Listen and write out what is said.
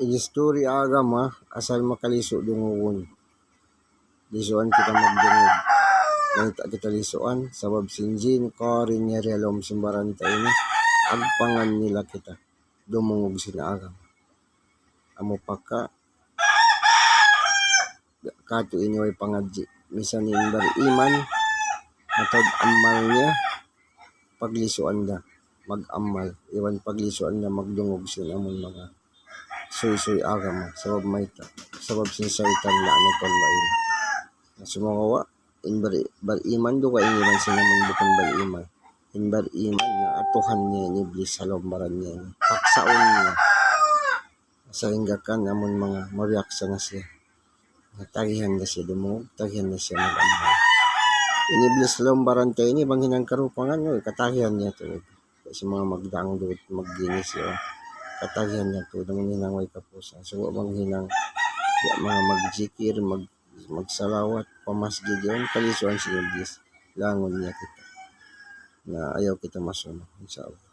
Ilistori aga ma, asal makaliso dungugon. Lisuan kita magdungog. Nangita kita lisuan, sabab sinjin ko rin realom simbaranta ini. Agpangan nila kita. Dumungog sinaagam. Amo paka, kato inyo ay pangadji. Misan ni iman, matod amal niya, paglisuan da, mag-amal. Iwan paglisuan da, magdungog sila among mga suy-suy agam. Sabab may ta, sabab sinsaitan na ano ton main. Sumangawa, in bari, bari iman do ka iniman sila mong bukon bari iman. In bari iman na atuhan niya ni Iblis sa lombaran niya. ni. Paksaon niya. Sa hinggakan amon mga mariaksa na siya. Natagihan na siya dumungog, tagihan na siya mag-amal. Iniblis sa lombaran tayo ni bang hinang karupangan no, katagihan niya to. Kasi mga magdaang doon, magdinis yun. Katagihan niya to, naman hinang way kapusa. So, bang hinang ya, mga magjikir, mag, magsalawat, pamasgid yun, kalisuan si Iblis. Langon niya kita. Na ayaw kita masunod. Inshallah.